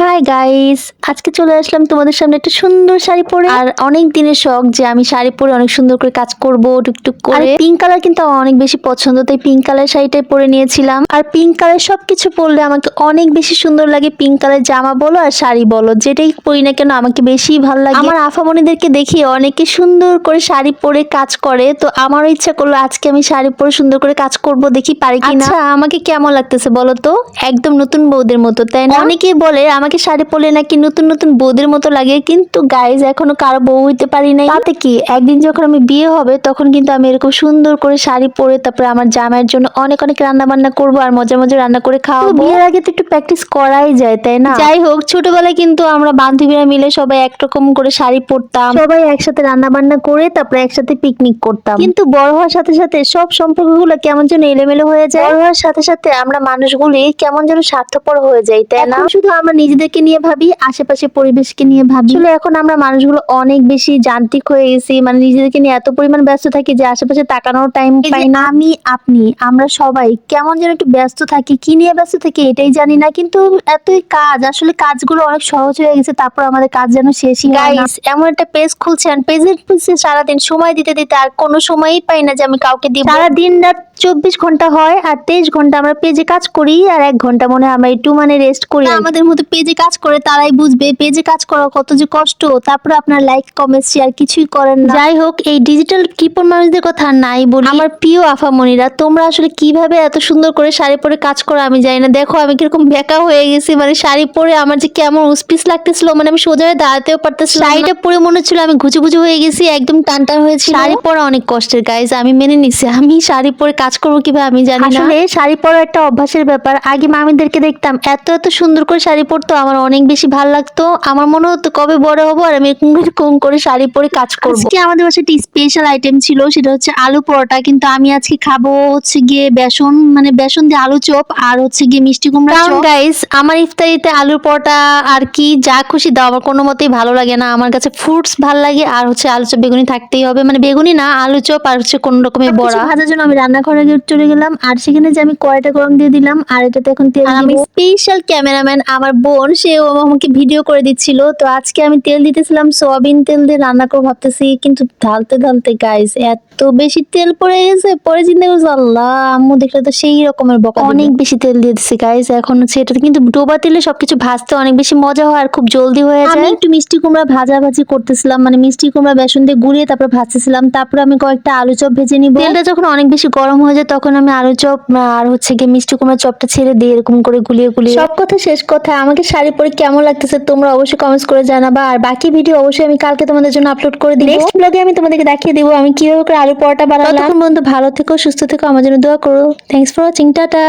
Hi guys আজকে চলে আসলাম তোমাদের সামনে একটা সুন্দর শাড়ি পরে। আর অনেক দিনের শখ যে আমি শাড়ি পরে অনেক সুন্দর করে কাজ করব টুকটুক করে। পিঙ্ক কালার কিন্তু আমার অনেক বেশি পছন্দ তাই পিঙ্ক কালার শাড়িটাই পরে নিয়েছিলাম। আর পিঙ্ক কালার সবকিছু পরলে আমাকে অনেক বেশি সুন্দর লাগে। পিঙ্ক কালার জামা বলো আর শাড়ি বলো যেটাই পরি না কেন আমাকে বেশি ভালো লাগে। আমার আফামনিদেরকে দেখি অনেকে সুন্দর করে শাড়ি পরে কাজ করে তো আমারও ইচ্ছা করল আজকে আমি শাড়ি পরে সুন্দর করে কাজ করব দেখি পারি কিনা। আচ্ছা আমাকে কেমন লাগতেছে বলো তো? একদম নতুন বউদের মতো তাই না? অনেকেই বলে আমাকে শাড়ি পরলে নাকি নতুন নতুন বউদের মতো লাগে কিন্তু গাইজ এখনও কারও বউ হইতে পারি নাই। তাতে কি একদিন যখন আমি বিয়ে হবে তখন কিন্তু আমি এরকম সুন্দর করে শাড়ি পরে তারপরে আমার জামাইয়ের জন্য অনেক অনেক রান্না বান্না করব আর মজা মজা রান্না করে খাওয়াবো। বিয়ের আগে তো একটু প্র্যাকটিস করাই যায় তাই না? যাই হোক ছোটবেলায় কিন্তু আমরা বান্ধবীরা মিলে সবাই একরকম করে শাড়ি পরতাম। সবাই একসাথে রান্না বান্না করে তারপরে একসাথে পিকনিক করতাম। কিন্তু বড় হওয়ার সাথে সাথে সব সম্পর্কগুলো কেমন যেন এলোমেলো হয়ে যায়। বড় হওয়ার সাথে সাথে আমরা মানুষগুলি কেমন যেন স্বার্থপর হয়ে যাই তাই না? শুধু আমরা নিজেদেরকে নিয়ে ভাবি আশেপাশে পরিবেশকে নিয়ে ভাবি। আসলে এখন আমরা মানুষগুলো অনেক বেশি যান্ত্রিক হয়ে গেছি মানে নিজেদেরকে নিয়ে এত পরিমাণ ব্যস্ত থাকি যে আশেপাশে তাকানোর টাইম পাই না। আমি আপনি আমরা সবাই কেমন যেন একটু ব্যস্ত থাকি কি নিয়ে ব্যস্ত থাকি এটাই জানি না কিন্তু এতই কাজ আসলে কাজগুলো অনেক সহজ হয়ে গেছে তারপর আমাদের কাজ যেন শেষই না। এমন একটা পেজ খুলছেন পেজের সারাদিন সময় দিতে দিতে আর কোনো সময়ই পাই না যে আমি কাউকে দিব। সারা দিন রাত চব্বিশ ঘণ্টা হয় আর তেইশ ঘণ্টা আমরা পেজে কাজ করি আর এক ঘণ্টা মনে হয় আমরা একটু মানে রেস্ট করি। আমাদের মতো পেজে কাজ করে তারাই বুঝবে পেজে কাজ করা কত যে কষ্ট তারপরে আপনার লাইক কমেন্ট শেয়ার কিছুই করেন না। যাই হোক এই ডিজিটাল কিপন মানুষদের কথা নাই বলি। আমার প্রিয় আফামনিরা তোমরা আসলে কীভাবে এত সুন্দর করে শাড়ি পরে কাজ করো আমি জানি না। দেখো আমি কীরকম বেকা হয়ে গেছি মানে শাড়ি পরে আমার যে কেমন উসপিস লাগতেছিল মানে আমি সোজা হয়ে দাঁড়াতেও পারতেছিলাম। শাড়িটা পরে মনে হচ্ছিল আমি ঘুচু ঘুচু হয়ে গেছি একদম টান টান হয়েছিল শাড়ি পরা অনেক কষ্টের গাইজ আমি মেনে নিছি। আমি শাড়ি পরে কাজ করব কীভাবে আমি জানি না। আসলে শাড়ি পরা একটা অভ্যাসের ব্যাপার। আগে মামিদেরকে দেখতাম এত এত সুন্দর করে শাড়ি পরতো আমার অনেক বেশি ভালো লাগতো। আমার মনে হতো কবে বড় হব আর আমি কুম করে শাড়ি পরে কাজ করব। আজকে আমাদের বাসায় একটা স্পেশাল আইটেম ছিল সেটা হচ্ছে আলু পরোটা। কিন্তু আমি আজকে খাব হচ্ছে গিয়ে বেসন মানে বেসন দিয়ে আলু চপ আর হচ্ছে গিয়ে মিষ্টি কুমড়া চপ। গাইস আমার ইফতারিতে আলুর পরোটা আর কি যা খুশি দাও আমার কোনো মতেই ভালো লাগে না। আমার কাছে ফ্রুটস ভালো লাগে আর হচ্ছে আলু চপ বেগুনি থাকতেই হবে। মানে বেগুনি না আলু চপ আর হচ্ছে কোন রকমের বড়া। ভাজার জন্য আমি রান্নাঘরে গিয়ে চলে গেলাম। আর সেখানে যে আমি কড়াইটা গরম দিয়ে দিলাম আর এটাতে এখন তেল আমি স্পেশাল ক্যামেরাম্যান আমার বোন সেও আমাকে ভিডিও করে দিচ্ছিল। তো আজকে আমি তেল দিতেছিলাম সোয়াবিন তেল দিয়ে রান্না করব ভাবতেছি কিন্তু ঢালতে ঢালতে গাইস এত বেশি তেল পড়ে গেছে পরে চিন্তা করছি আল্লাহ আম্মু দেখলে তো সেই রকমের বকা অনেক বেশি তেল দিয়ে দিচ্ছে গাইস এখন হচ্ছে এটাতে কিন্তু ডোবা তেলে সবকিছু ভাজতে অনেক বেশি মজা হয় আর খুব জলদি হয়ে যায়। আমি একটু মিষ্টি কুমড়া ভাজা ভাজি করতেছিলাম মানে মিষ্টি কুমড়া বেসন দিয়ে গুলিয়ে তারপর ভাজতেছিলাম। তারপর আমি কয়েকটা আলু চপ ভেজে নিব। তেলটা যখন অনেক বেশি গরম হয়ে যায় তখন আমি আলু চপ আর হচ্ছে গিয়ে মিষ্টি কুমড়া চপটা ছেড়ে দিয়ে এরকম করে গুলিয়ে গুলিয়ে। সব কথা শেষ কথা আমাকে শাড়ি পরে কেমন লাগতেছে তোমরা অবশ্যই কমেন্টস করে জানাবা। আর বাকি ভিডিও অবশ্যই আমি কালকে তোমাদের জন্য আপলোড করে দিই নেক্সট ব্লগে আমি তোমাদেরকে দেখিয়ে দিব আমি কীভাবে করে আলু পরোটা বানালাম। ততক্ষণ বন্ধু ভালো থেকো সুস্থ থেকো আমার জন্য দোয়া করো। Thanks for watching tata.